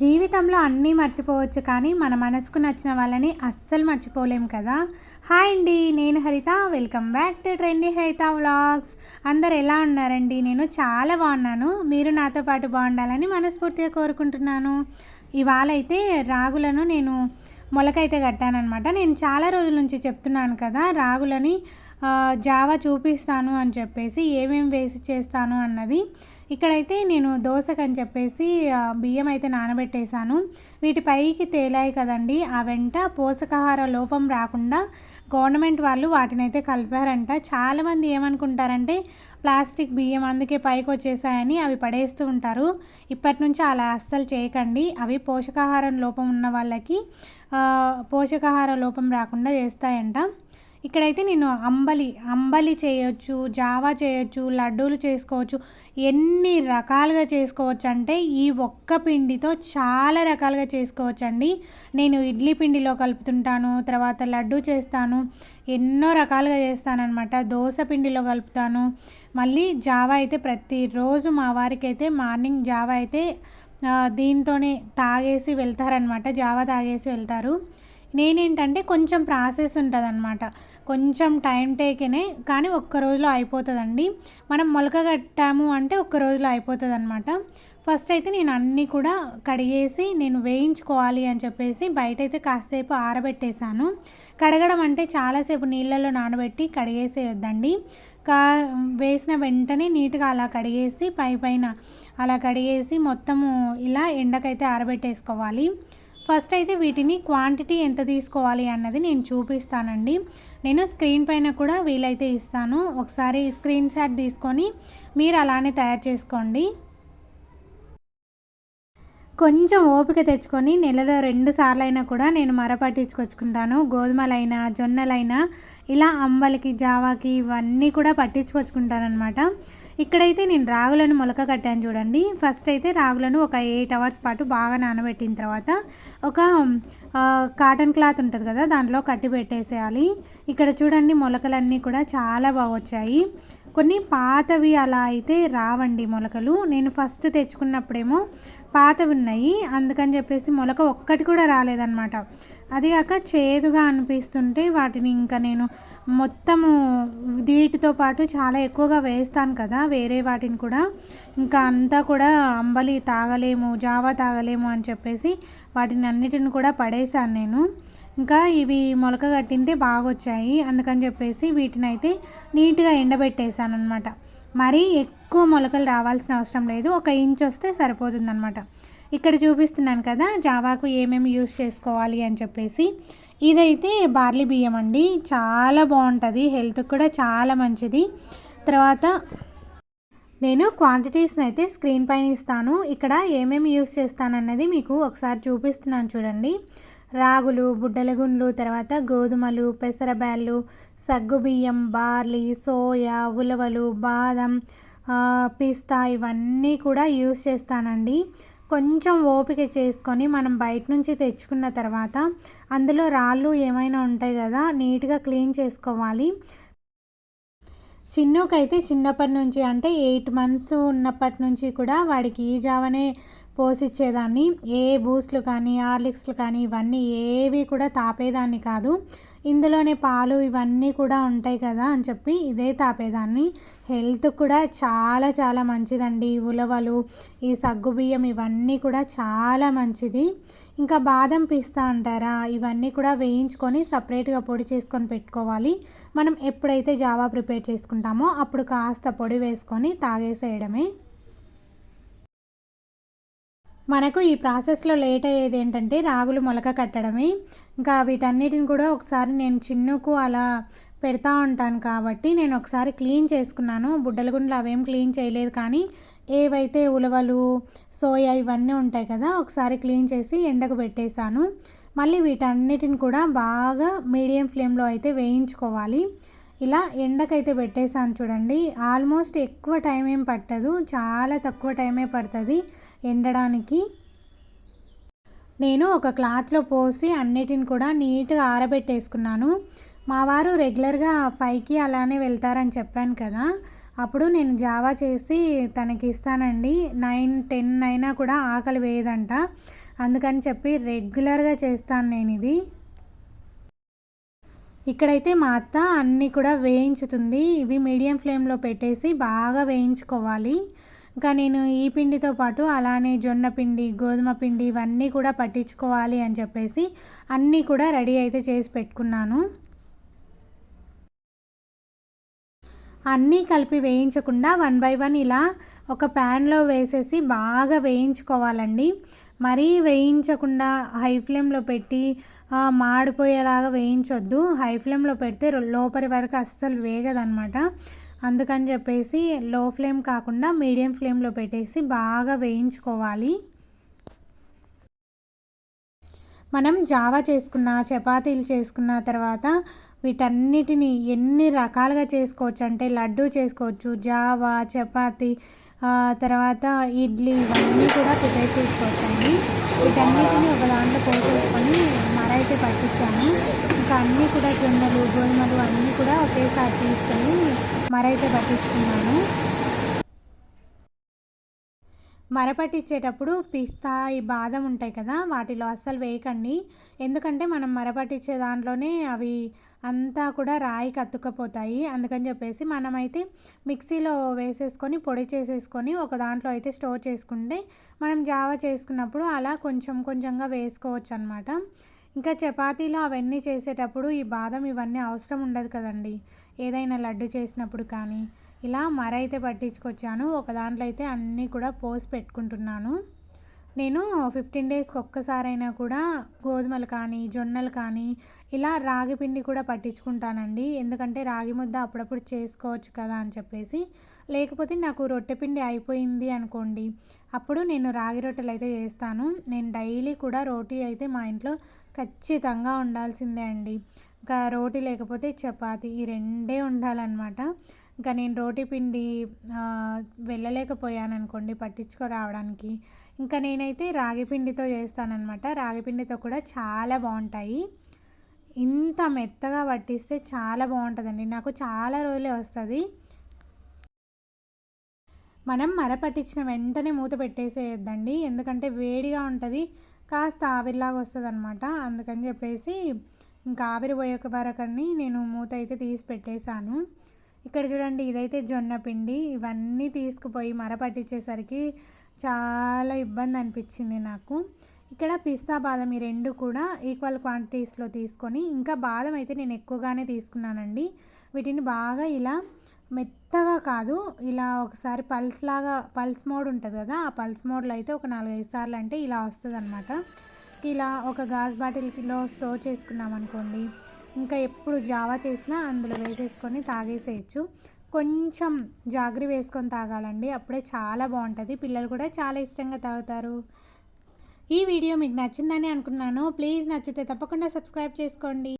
జీవితంలో అన్నీ మర్చిపోవచ్చు కానీ మన మనసుకు నచ్చిన వాళ్ళని అస్సలు మర్చిపోలేం కదా. హాయ్ అండి నేను Haritha. Welcome back to trendy Haritha vlogs అందరు ఎలా ఉన్నారండి? నేను చాలా బాగున్నాను. మీరు నాతో పాటు బాగుండాలని మనస్ఫూర్తిగా కోరుకుంటున్నాను. ఇవాళ అయితే రాగులను నేను మొలకైతే కట్టానమాట నేను చాలా రోజుల నుంచి చెప్తున్నాను కదా రాగులని జావా చూపిస్తాను అని చెప్పేసి ఏమేమి వేసి చేస్తాను అన్నది. ఇక్కడైతే నేను దోశకని చెప్పేసి బియ్యం అయితే నానబెట్టేశాను. వీటి పైకి తేలాయి కదండి ఆ వెంట పోషకాహార లోపం రాకుండా గవర్నమెంట్ వాళ్ళు వాటిని అయితే కలిపారంట. చాలామంది ఏమనుకుంటారంటే ప్లాస్టిక్ బియ్యం అందుకే పైకి వచ్చేసాయని అవి పడేస్తూ ఉంటారు. ఇప్పటి నుంచి అలా అస్సలు చేయకండి. అవి పోషకాహారం లోపం ఉన్న వాళ్ళకి పోషకాహార లోపం రాకుండా చేస్తాయంట. ఇక్కడైతే నేను అంబలి అంబలి చేయొచ్చు జావా చేయొచ్చు లడ్డూలు చేసుకోవచ్చు ఎన్ని రకాలుగా చేసుకోవచ్చు అంటే ఈ ఒక్క పిండితో చాలా రకాలుగా చేసుకోవచ్చు అండి నేను ఇడ్లీ పిండిలో కలుపుతుంటాను తర్వాత లడ్డు చేస్తాను ఎన్నో రకాలుగా చేస్తానన్నమాట. దోశ పిండిలో కలుపుతాను. మళ్ళీ జావా అయితే ప్రతిరోజు మా వారికి అయితే మార్నింగ్ జావా అయితే దీంతోనే తాగేసి వెళ్తారనమాట జావా తాగేసి వెళ్తారు. నేనేంటంటే కొంచెం ప్రాసెస్ ఉంటుందన్నమాట. కొంచెం టైం టేకేనే కానీ ఒక్క రోజులో అయిపోతుందండి. మనం మొలక కట్టాము అంటే ఒక్క రోజులో అయిపోతుంది అనమాట ఫస్ట్ అయితే నేను అన్నీ కూడా కడిగేసి నేను వేయించుకోవాలి అని చెప్పేసి బయట అయితే కాసేపు ఆరబెట్టేశాను. కడగడం అంటే చాలాసేపు నీళ్ళల్లో నానబెట్టి కడిగేసేయొద్దండి. కా వేసిన వెంటనే నీట్గా అలా కడిగేసి పై పైన అలా కడిగేసి మొత్తము ఇలా ఎండకైతే ఆరబెట్టేసుకోవాలి. ఫస్ట్ అయితే వీటిని క్వాంటిటీ ఎంత తీసుకోవాలి అన్నది నేను చూపిస్తానండి. నేను స్క్రీన్ పైన కూడా వీలైతే ఇస్తాను. ఒకసారి స్క్రీన్ షాట్ తీసుకొని మీరు అలానే తయారు చేసుకోండి. కొంచెం ఓపిక తెచ్చుకొని నెలలో రెండు సార్లు అయినా కూడా నేను మర పట్టించుకొచ్చుకుంటాను గోధుమలైనా జొన్నలైనా ఇలా అంబలికి జావాకి ఇవన్నీ కూడా పట్టించుకొచ్చుకుంటాను అనమాట ఇక్కడైతే నేను రాగులను మొలక కట్టాను చూడండి. ఫస్ట్ అయితే రాగులను ఒక ఎయిట్ అవర్స్ పాటు బాగా నానబెట్టిన తర్వాత ఒక కాటన్ క్లాత్ ఉంటుంది కదా దాంట్లో కట్టి పెట్టేసేయాలి. ఇక్కడ చూడండి మొలకలన్నీ కూడా చాలా బాగా వచ్చాయి. కొన్ని పాతవి అలా అయితే రావండి మొలకలు. నేను ఫస్ట్ తెచ్చుకున్నప్పుడేమో పాతవి ఉన్నాయి. అందుకని చెప్పేసి మొలక ఒక్కటి కూడా రాలేదన్నమాట. అదిగాక చేదుగా అనిపిస్తుంటే వాటిని ఇంకా నేను మొత్తము వీటితో పాటు చాలా ఎక్కువగా వేస్తాను కదా వేరే వాటిని కూడా. ఇంకా అంతా కూడా అంబలి తాగలేము జావా తాగలేము అని చెప్పేసి వాటిని అన్నిటిని కూడా పడేశాను నేను. ఇంకా ఇవి మొలక కట్టింటే బాగా వచ్చాయి అందుకని చెప్పేసి వీటిని అయితే నీట్గా ఎండబెట్టేశాను అనమాట మరీ ఎక్కువ మొలకలు రావాల్సిన అవసరం లేదు ఒక ఇంచ్ వస్తే సరిపోతుందన్నమాట. ఇక్కడ చూపిస్తున్నాను కదా జావాకు ఏమేమి యూస్ చేసుకోవాలి అని చెప్పేసి. ఇదైతే బార్లీ బియ్యం అండి. చాలా బాగుంటుంది. హెల్త్కి కూడా చాలా మంచిది. తర్వాత నేను క్వాంటిటీస్ని అయితే స్క్రీన్ పైన ఇస్తాను. ఇక్కడ ఏమేమి యూస్ చేస్తానన్నది మీకు ఒకసారి చూపిస్తున్నాను చూడండి. రాగులు బుడ్డల గుండ్లు తర్వాత గోధుమలు పెసరబ్యాళ్ళు సగ్గుబియ్యం బార్లీ సోయా ఉలవలు బాదం పిస్తా ఇవన్నీ కూడా యూస్ చేస్తానండి. కొంచెం ఓపిక చేసుకొని మనం బయట నుంచి తెచ్చుకున్న తర్వాత అందులో రాళ్ళు ఏమైనా ఉంటాయి కదా నీట్గా క్లీన్ చేసుకోవాలి. చిన్నకైతే చిన్నప్పటి నుంచి అంటే ఎయిట్ మంత్స్ ఉన్నప్పటి నుంచి కూడా వాడికి ఈ జావనే పోసిచ్చేదాన్ని ఏ బూస్ట్లు కానీ హార్లిక్స్లు కానీ ఇవన్నీ ఏవి కూడా తాపేదాన్ని కాదు. ఇందులోనే పాలు ఇవన్నీ కూడా ఉంటాయి కదా అని చెప్పి ఇదే తాపేదాన్ని. హెల్త్ కూడా చాలా చాలా మంచిదండి. ఉలవలు ఈ సగ్గుబియ్యం ఇవన్నీ కూడా చాలా మంచిది. ఇంకా బాదం పిస్తా అంటారా? ఇవన్నీ కూడా వేయించుకొని సపరేట్గా పొడి చేసుకొని పెట్టుకోవాలి. మనం ఎప్పుడైతే జావా ప్రిపేర్ చేసుకుంటామో అప్పుడు కాస్త పొడి వేసుకొని తాగేసేయడమే. మనకు ఈ ప్రాసెస్లో లేట్ అయ్యేది ఏంటంటే రాగులు మొలక కట్టడమే. ఇంకా వీటన్నిటిని కూడా ఒకసారి నేను చిన్నుకు అలా పెడతా ఉంటాను కాబట్టి నేను ఒకసారి క్లీన్ చేసుకున్నాను. బుడ్డల గుండ్లు అవేం క్లీన్ చేయలేదు కానీ ఏవైతే ఉలవలు సోయా ఇవన్నీ ఉంటాయి కదా ఒకసారి క్లీన్ చేసి ఎండకు పెట్టేశాను. మళ్ళీ వీటన్నిటిని కూడా బాగా మీడియం ఫ్లేమ్లో అయితే వేయించుకోవాలి. ఇలా ఎండకైతే పెట్టేశాను చూడండి. ఆల్మోస్ట్ ఎక్కువ టైం ఏం పట్టదు. చాలా తక్కువ టైమే పడుతుంది. ఎండడానికి. నేను ఒక క్లాత్లో పోసి అన్నిటిని కూడా నీట్గా ఆరబెట్టేసుకున్నాను. మా వారు రెగ్యులర్గా ఫైవ్కి అలానే వెళ్తారని చెప్పాను కదా. అప్పుడు నేను జావా చేసి తనకి ఇస్తానండి. నైన్ టెన్ అయినా కూడా ఆకలి వేయదంట. అందుకని చెప్పి రెగ్యులర్గా చేస్తాను నేను ఇది. ఇక్కడైతే మా అత్త అన్నీ కూడా వేయించుతుంది. ఇవి మీడియం ఫ్లేమ్లో పెట్టేసి బాగా వేయించుకోవాలి. ఇంకా నేను ఈ పిండితో పాటు అలానే జొన్న పిండి గోధుమ పిండి ఇవన్నీ కూడా పట్టించుకోవాలి అని చెప్పేసి అన్నీ కూడా రెడీ అయితే చేసి పెట్టుకున్నాను. అన్నీ కలిపి వేయించకుండా వన్ బై వన్ ఇలా ఒక ప్యాన్లో వేసేసి బాగా వేయించుకోవాలండి. మరీ వేయించకుండా హై ఫ్లేమ్లో పెట్టి మాడిపోయేలాగా వేయించొద్దు. హై ఫ్లేమ్లో పెడితే లోపలి వరకు అస్సలు వేగదనమాట. అందుకని చెప్పేసి లో ఫ్లేమ్ కాకుండా మీడియం ఫ్లేమ్లో పెట్టేసి బాగా వేయించుకోవాలి. మనం జావా చేసుకున్న చపాతీలు చేసుకున్న తర్వాత వీటన్నిటిని ఎన్ని రకాలుగా చేసుకోవచ్చు అంటే లడ్డు చేసుకోవచ్చు జావా చపాతి తర్వాత ఇడ్లీ ఇవన్నీ కూడా ప్రిపేర్ చేసుకోవచ్చండి. వీటన్నిటిని ఒక దాంట్లో పోసేసుకొని మరైతే పట్టించాను. ఇంకా అన్నీ కూడా జొన్నలు గోధుమలు అన్నీ కూడా ఒకేసారి తీసుకొని మరైతే పట్టించుకున్నాను. మరపట్టించేటప్పుడు పిస్తా ఈ బాదం ఉంటాయి కదా వాటిలో అస్సలు వేయకండి. ఎందుకంటే మనం మరపట్టించే దాంట్లోనే అవి అంతా కూడా రాయి కత్తుకపోతాయి. అందుకని చెప్పేసి మనమైతే మిక్సీలో వేసేసుకొని పొడి చేసేసుకొని ఒక దాంట్లో అయితే స్టోర్ చేసుకుంటే మనం జావ చేసుకున్నప్పుడు అలా కొంచెం కొంచెంగా వేసుకోవచ్చు అనమాట ఇంకా చపాతీలో అవన్నీ చేసేటప్పుడు ఈ బాదం ఇవన్నీ అవసరం ఉండదు కదండి. ఏదైనా లడ్డు చేసినప్పుడు కానీ. ఇలా మర అయితే పట్టించుకొచ్చాను. ఒక దాంట్లో అయితే అన్నీ కూడా పోసి పెట్టుకుంటున్నాను. నేను ఫిఫ్టీన్ డేస్కి ఒక్కసారైనా కూడా గోధుమలు కానీ జొన్నలు కానీ ఇలా రాగి పిండి కూడా పట్టించుకుంటానండి. ఎందుకంటే రాగి ముద్ద అప్పుడప్పుడు చేసుకోవచ్చు కదా అని చెప్పేసి. లేకపోతే నాకు రొట్టె పిండి అయిపోయింది అనుకోండి అప్పుడు నేను రాగి రొట్టెలు అయితే చేస్తాను. నేను డైలీ కూడా రోటీ అయితే మా ఇంట్లో ఖచ్చితంగా ఉండాల్సిందే అండి. ఇంకా రోటీ లేకపోతే చపాతి ఈ రెండే ఉండాలన్నమాట. ఇంకా నేను రోటీ పిండి వెళ్ళలేకపోయాను అనుకోండి పట్టించుకోరావడానికి. ఇంకా నేనైతే రాగిపిండితో చేస్తానన్నమాట. రాగిపిండితో కూడా చాలా బాగుంటాయి. ఇంత మెత్తగా పట్టిస్తే చాలా బాగుంటుందండి. నాకు చాలా రోజులే వస్తుంది. మనం మర పట్టించిన వెంటనే మూత పెట్టేసేయద్దండి. ఎందుకంటే వేడిగా ఉంటుంది. కాస్త ఆవిరిలాగా వస్తుంది అనమాట అందుకని చెప్పేసి ఇంకా ఆవిరి పోయే వరకని నేను మూత అయితే తీసి పెట్టేశాను. ఇక్కడ చూడండి ఇదైతే జొన్న పిండి. ఇవన్నీ తీసుకుపోయి మర పట్టించేసరికి చాలా ఇబ్బంది అనిపించింది నాకు. ఇక్కడ పిస్తా బాదం ఈ రెండు కూడా ఈక్వల్ క్వాంటిటీస్లో తీసుకొని ఇంకా బాదం అయితే నేను ఎక్కువగానే తీసుకున్నానండి. వీటిని బాగా ఇలా మెత్తగా కాదు ఇలా ఒకసారి పల్స్ లాగా పల్స్ మోడ్ ఉంటుంది కదా ఆ పల్స్ మోడ్లో అయితే ఒక నాలుగైదు సార్లు అంటే ఇలా వస్తుంది అనమాట ఇలా ఒక గాజు బాటిల్కిలో స్టోర్ చేసుకున్నాం అనుకోండి ఇంకా ఎప్పుడు జావా చేసినా అందులో వేసేసుకొని తాగేసేయచ్చు. కొంచెం జాగ్రి వేసుకొని తాగాలండి. అప్పుడే చాలా బాగుంటుంది. పిల్లలు కూడా చాలా ఇష్టంగా తాగుతారు. ఈ వీడియో మీకు నచ్చిందని అనుకున్నాను. ప్లీజ్ నచ్చితే తప్పకుండా సబ్స్క్రైబ్ చేసుకోండి.